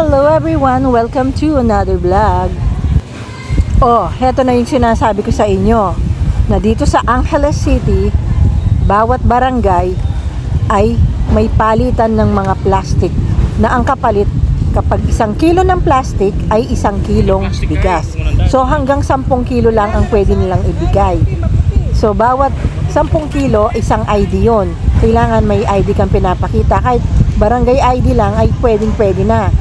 Hello everyone! Welcome to another vlog. Oh, heto na yung sinasabi ko sa inyo na dito sa Angeles City, bawat barangay ay may palitan ng mga plastic na ang kapalit kapag isang kilo ng plastic ay isang kilong bigas. So hanggang 10 kilo lang ang pwede nilang ibigay. So bawat 10 kilo, isang ID yon. Kailangan may ID kang pinapakita. Kahit barangay ID lang ay pwedeng pwede na.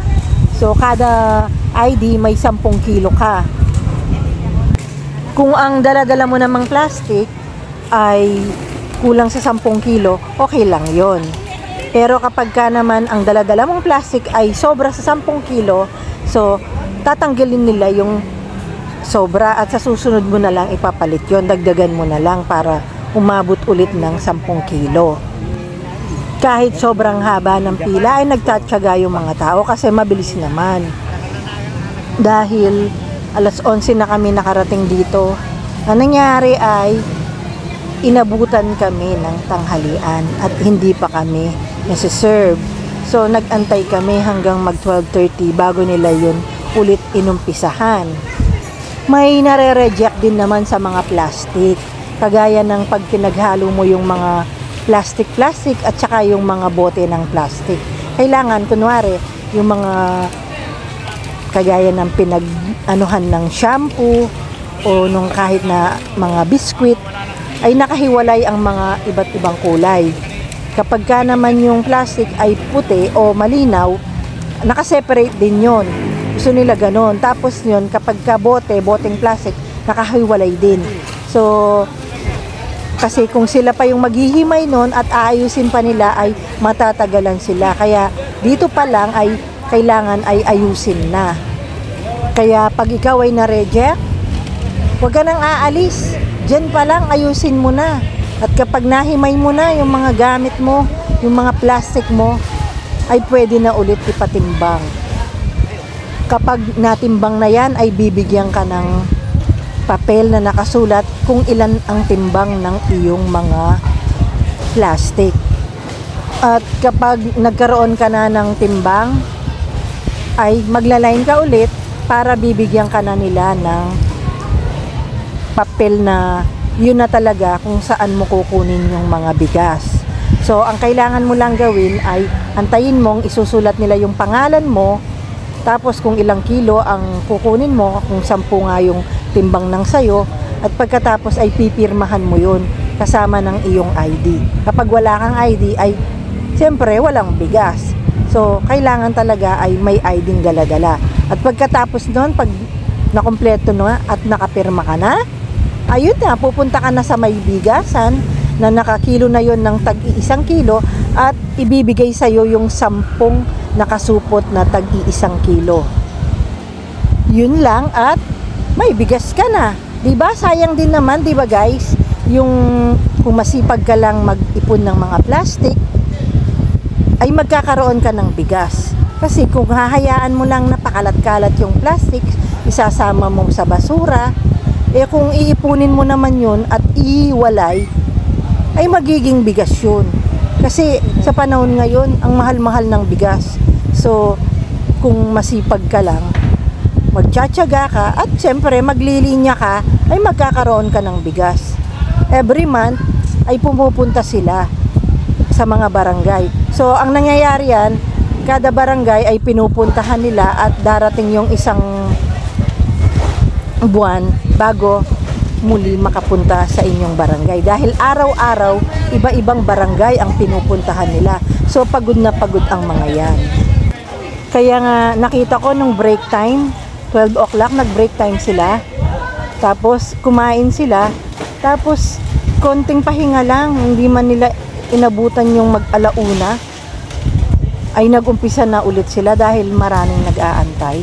So kada ID may 10 kilo ka. Kung ang dala-dala mo namang plastic ay kulang sa 10 kilo, okay lang yon. Pero kapag ka naman ang dala-dala mong plastic ay sobra sa 10 kilo, so tatanggalin nila yung sobra at sa susunod mo na lang ipapalit yon dagdagan mo na lang para umabot ulit ng 10 kilo kahit sobrang haba ng pila ay nagtatsaga yung mga tao kasi mabilis naman. Dahil alas 11 na kami nakarating dito ang nangyari ay inabutan kami ng tanghalian at hindi pa kami nasiserve so nagantay kami hanggang mag 12.30 bago nila yun ulit inumpisahan. May nare-reject din naman sa mga plastic. Kagaya ng pag pinaghalo mo yung mga plastic-plastic at saka yung mga bote ng plastic. Kailangan, kunwari, yung mga kagaya ng pinag-anuhan ng shampoo o nung kahit na mga biskwit ay nakahiwalay ang mga iba't ibang kulay. Kapag ka naman yung plastic ay puti o malinaw, nakaseparate din yon gusto nila ganon. Tapos yun, kapag ka bote, boteng plastic, nakahiwalay din. So, kasi kung sila pa yung maghihimay nun at aayusin pa nila ay matatagalan sila. Kaya dito pa lang ay kailangan ay ayusin na. Kaya pag ikaw ay na-reject, huwag ka nang aalis. Diyan pa lang ayusin mo na. At kapag nahimay mo na yung mga gamit mo, yung mga plastic mo, ay pwede na ulit ipatimbang kapag natimbang na yan ay bibigyan ka ng papel na nakasulat kung ilan ang timbang ng iyong mga plastic. At kapag nagkaroon ka na ng timbang, ay maglaline ka ulit para bibigyan ka na nila ng papel na yun na talaga kung saan mo kukunin yung mga bigas. So, ang kailangan mo lang gawin ay antayin mong isusulat nila yung pangalan mo tapos kung ilang kilo ang kukunin mo, kung sampu nga yung timbang ng sayo, at pagkatapos ay pipirmahan mo yun kasama ng iyong ID. Kapag wala kang ID ay siyempre walang bigas. So, kailangan talaga ay may ID dala-dala. At pagkatapos noon, pag nakompleto na at nakapirma ka na, ayun na, pupunta ka na sa may bigasan na nakakilo na yon ng tag isang kilo at ibibigay sa'yo yung sampung nakasupot na tag-iisang kilo. Yun lang at may bigas ka na. 'Di ba? Sayang din naman, 'di ba guys? Yung kung masipag ka lang mag-ipon ng mga plastic ay magkakaroon ka ng bigas. Kasi kung hahayaan mo lang napakalat-kalat yung plastic, isasama mo sa basura, eh kung iipunin mo naman yun at iiwalay, ay magiging bigas yun. Kasi sa panahon ngayon, ang mahal-mahal ng bigas. So, kung masipag ka lang, magtsatsaga ka at siyempre maglilinya ka, ay magkakaroon ka ng bigas. Every month, ay pumupunta sila sa mga barangay. So, ang nangyayari yan, kada barangay ay pinupuntahan nila at darating yung isang buwan bago muli makapunta sa inyong barangay. Dahil araw-araw, iba-ibang barangay ang pinupuntahan nila. So, pagod na pagod ang mga yan. Kaya nga, nakita ko nung break time, 12 o'clock, nag-break time sila. Tapos, kumain sila. Tapos, konting pahinga lang, hindi man nila inabutan yung mag-alauna, ay nag-umpisa na ulit sila dahil maraming nag-aantay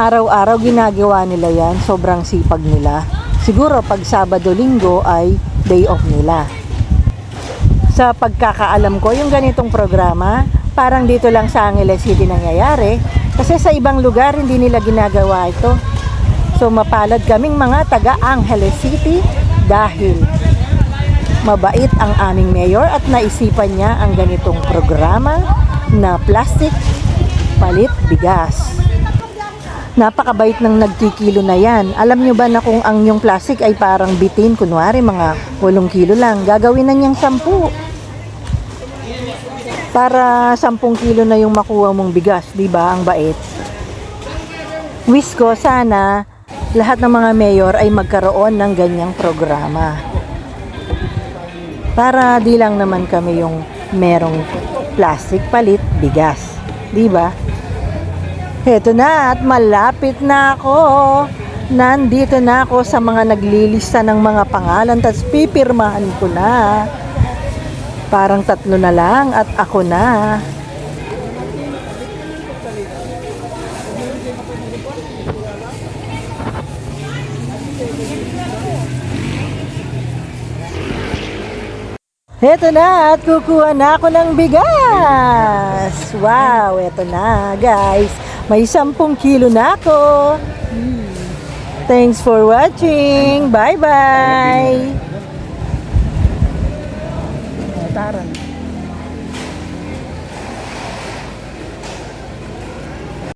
araw-araw ginagawa nila yan, sobrang sipag nila. Siguro pag Sabado, Linggo ay day off nila. Sa pagkakaalam ko, yung ganitong programa, parang dito lang sa Angeles City nangyayari. Kasi sa ibang lugar, hindi nila ginagawa ito. So mapalad kaming mga taga Angeles City dahil mabait ang aming mayor at naisipan niya ang ganitong programa na plastic palit bigas. Napakabait ng nagkikilo na yan. Alam nyo ba na kung ang yung plastic ay parang bitin, kunwari mga 8 kilo lang, gagawin na niyang 10. Para 10 kilo na yung makuha mong bigas, di ba? Ang bait. Wish ko sana lahat ng mga mayor ay magkaroon ng ganyang programa. Para di lang naman kami yung merong plastic palit bigas. Di ba? Heto na at malapit na ako. Nandito na ako sa mga naglilista ng mga pangalan tapos pipirmahan ko na. Parang tatlo na lang at ako na. Heto na at kukuha na ako ng bigas. Wow, eto na guys. May 10 kilo na ako. Thanks for watching. Bye-bye. Tarana. Né?